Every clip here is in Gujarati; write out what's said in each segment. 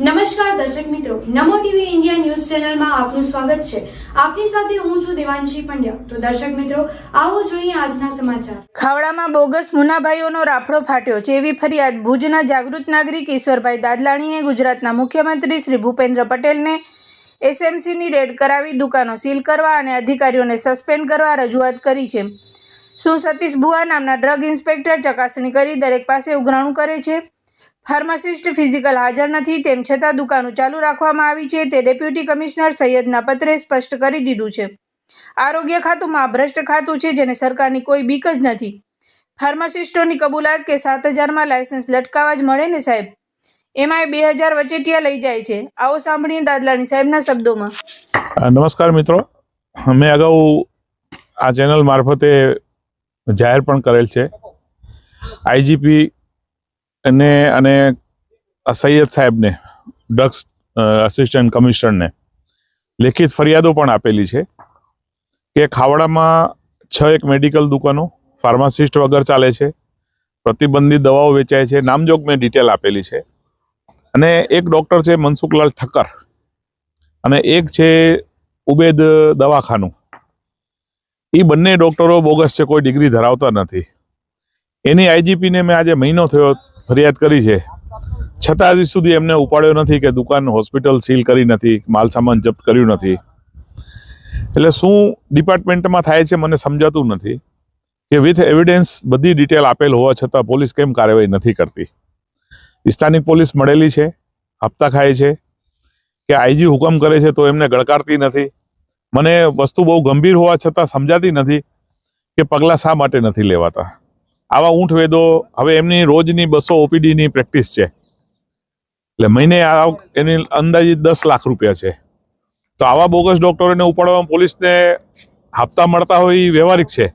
નમસ્કાર દર્શક મિત્રો, નમો ટીવી ઇન્ડિયા ન્યૂઝ ચેનલમાં આપનું સ્વાગત છે. આપની સાથે હું છું દેવાંશી પંડ્યા. તો દર્શક મિત્રો, આવો જોઈએ આજના સમાચાર. ખાવડામાં બોગસ મુનાભાઈઓનો રાફડો ફાટ્યો છે એવી ફરિયાદ ભુજના જાગૃત નાગરિક ઈશ્વરભાઈ દાદલાણીએ ગુજરાતના મુખ્યમંત્રી શ્રી ભૂપેન્દ્ર પટેલને એસએમસીની રેડ કરાવી દુકાનો સીલ કરવા અને અધિકારીઓને સસ્પેન્ડ કરવા રજૂઆત કરી છે. શું સતીશ ભુવા નામના ડ્રગ ઇન્સ્પેક્ટર ચકાસણી કરી દરેક પાસે ઉઘરાણું કરે છે? ફાર્માસિસ્ટ ફિઝિકલ હાજર નથી, તેમ છતાં દુકાનો ચાલુ રાખવામાં આવી છે. તે ડેપ્યુટી કમિશનર સૈયદના પત્રે સ્પષ્ટ કરી દીધું છે. આરોગ્ય ખાતુંમાં ભ્રષ્ટ ખાતું છે જેને સરકારની કોઈ બીક જ નથી. ફાર્માસિસ્ટોની કબૂલાત કે સાત હજારમાં લાયસન્સ લટકાવા જ મળે ને સાહેબ? એમાંય બે હજાર વચેટિયા લઈ જાય છે. આવો સાંભળીએ દાદલાણી સાહેબના શબ્દોમાં. નમસ્કાર મિત્રો. મેં અગાઉ આ ચેનલ મારફતે જાહેર પણ કરેલ છે. આઈજીપી ને અને સૈયદ સાહેબને, ડ્રગ્સ અસિસ્ટન્ટ કમિશનરને લેખિત ફરિયાદો પણ આપેલી છે કે ખાવડામાં છ એક મેડિકલ દુકાનો ફાર્માસિસ્ટ વગર ચાલે છે, પ્રતિબંધિત દવાઓ વેચાય છે, નામજોગ મેં ડિટેલ આપેલી છે. અને એક ડૉક્ટર છે મનસુખલાલ ઠક્કર અને એક છે ઉબેદ દવાખાનું. એ બંને ડૉક્ટરો બોગસ છે, કોઈ ડિગ્રી ધરાવતા નથી. એની આઈજીપીને મેં આજે મહિનો થયો ફરિયાદ કરી છે. છતાં હજી સુધી એમને ઉપાડ્યો નથી કે દુકાન, હોસ્પિટલ સીલ કરી નથી, માલ સામાન જપ્ત કર્યું નથી. એટલે શું ડિપાર્ટમેન્ટમાં થાય છે મને સમજાતું નથી કે વિથ એવિડન્સ બધી ડિટેલ આપેલ હોવા છતાં પોલીસ કેમ કાર્યવાહી નથી કરતી? સ્થાનિક પોલીસ મળેલી છે, હપ્તા ખાય છે, કે આઈજી હુકમ કરે છે તો એમને ગળકારતી નથી. મને વસ્તુ બહુ ગંભીર હોવા છતાં સમજાતી નથી કે પગલાં શા માટે નથી લેવાતા? આવા ઊંઠ વેદો હવે એમની રોજની બસો ઓપીડીની પ્રેક્ટિસ છે. એટલે મહિને એની અંદાજિત દસ લાખ રૂપિયા છે. તો આવા બોગસ ડોક્ટરોને ઉપાડવામાં પોલીસને હપ્તા મળતા હોય એ વ્યવહારિક છે.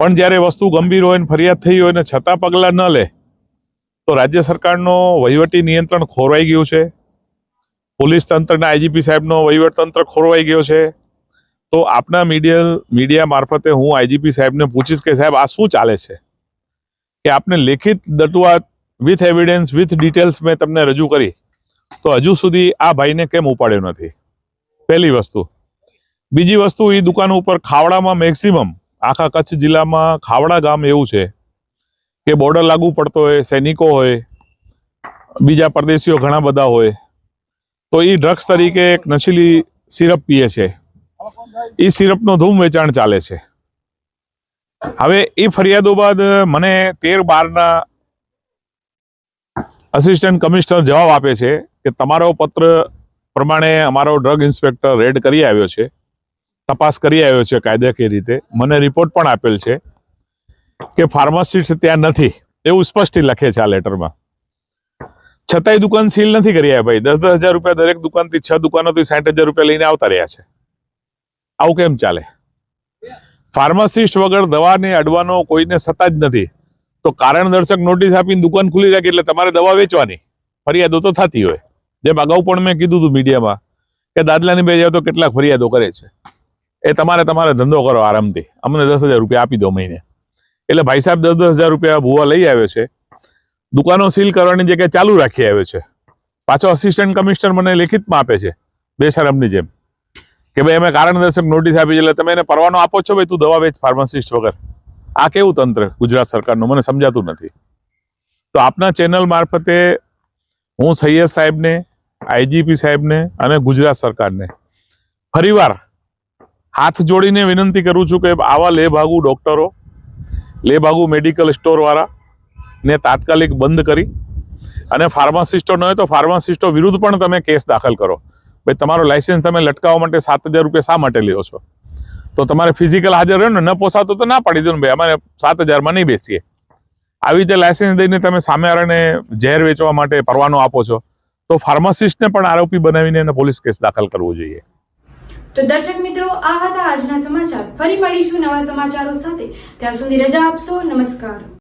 પણ જ્યારે વસ્તુ ગંભીર હોય ને ફરિયાદ થઈ હોય ને છતાં પગલાં ન લે, તો રાજ્ય સરકારનો વહીવટી નિયંત્રણ ખોરવાઈ ગયું છે. પોલીસ તંત્રના આઈજીપી સાહેબનો વહીવટ તંત્ર ખોરવાઈ ગયો છે. તો આપના મીડિયા મીડિયા મારફતે હું આઈજીપી સાહેબને પૂછીશ કે સાહેબ આ શું ચાલે છે? કે આપને લેખિત દટુઆત વિથ એવિડન્સ વિથ ડિટેલ્સ મેં તમને રજૂ કરી, તો હજુ સુધી આ ભાઈને કેમ ઉપાડ્યો નથી? પહેલી વસ્તુ. બીજી વસ્તુ એ દુકાન ઉપર ખાવડામાં મેક્સિમમ આખા કચ્છ જિલ્લામાં ખાવડા ગામ એવું છે કે બોર્ડર લાગુ પડતો હોય, સૈનિકો હોય, બીજા પરદેશીઓ ઘણા બધા હોય, તો એ ડ્રગ્સ તરીકે એક નશીલી સિરપ પીએ છે. એ સિરપનો ધૂમ વેચાણ ચાલે છે. હવે એ ફરિયાદો બાદ મને તેર બારના અસિસ્ટન્ટ કમિશનર જવાબ આપે છે કે તમારો પત્ર પ્રમાણે અમારો ડ્રગ ઇન્સ્પેક્ટર રેડ કરી આવ્યો છે, તપાસ કરી આવ્યો છે કાયદાકીય રીતે. મને રિપોર્ટ પણ આપેલ છે કે ફાર્માસિસ્ટ ત્યાં નથી, એવું સ્પષ્ટ લખે છે આ લેટરમાં છતાંય દુકાન સીલ નથી કરી આવ્યા ભાઈ. દસ દસ હજાર રૂપિયા દરેક દુકાનથી છ દુકાનોથી સાઠ હજાર રૂપિયા લઈને આવતા રહ્યા છે. આવું કેમ ચાલે? ફાર્માસિસ્ટ વગર દવાને અડવાનો કોઈને સત્તા જ નથી. તો કારણ દર્શક નોટિસ આપીને દુકાન ખુલી રાખી એટલે તમારે દવા વેચવાની. ફરિયાદો તો થતી હોય. જેમ અગાઉ પણ મેં કીધું હતું મીડિયામાં કે દાદલાની બે જાવ તો કેટલાક ફરિયાદો કરે છે. એ તમારે તમારે ધંધો કરો આરામથી. અમને દસ હજાર રૂપિયા આપી દો મહિને. એટલે ભાઈ સાહેબ દસ દસ હજાર રૂપિયા ભૂવા લઈ આવ્યો છે. દુકાનો સીલ કરવાની જગ્યાએ ચાલુ રાખી આવ્યો છે. પાછો અસિસ્ટન્ટ કમિશનર મને લેખિતમાં આપે છે. બેશરમની જેમ. કે ભાઈ, અમે કારણ દર્શક નોટિસ આપી છે, એટલે તમે એને પરવાનો આપો છો ભાઈ? તું દવા વેચ ફાર્માસિસ્ટ વગર. આ કેવું તંત્ર ગુજરાત સરકારનું? મને સમજાતું નથી. તો આપના ચેનલ મારફતે હું સૈયદ સાહેબને, આઈજીપી સાહેબને અને ગુજરાત સરકારને ફરીવાર હાથ જોડીને વિનંતી કરું છું કે આવા લેભાગુ ડૉક્ટરો, લેભાગુ મેડિકલ સ્ટોરવાળા ને તાત્કાલિક બંધ કરી અને ફાર્માસિસ્ટો ન હોય તો ફાર્માસિસ્ટો વિરુદ્ધ પણ તમે કેસ દાખલ કરો. ભાઈ, તમારો લાઇસન્સ તમે લટકાવવા માટે સાત હજાર રૂપિયા શા માટે લ્યો છો? તો તમારે ફિઝિકલ હાજર રહ્યો ને, ન પોસાતો તો ના પાડી દો ને ભાઈ, અમારે સાત હજારમાં નહીં બેસીએ. આવી રીતે લાઇસન્સ દઈને તમે સામેવાળાને ઝેર વેચવા માટે પરવાનો આપો છો, તો ફાર્માસિસ્ટને પણ આરોપી બનાવીને એને પોલીસ કેસ દાખલ કરવો જોઈએ. તો દર્શક મિત્રો, આ હતા આજના સમાચાર. ફરી મળીશું નવા સમાચારો સાથે. ત્યાં સુધી રજા આપશો. નમસ્કાર.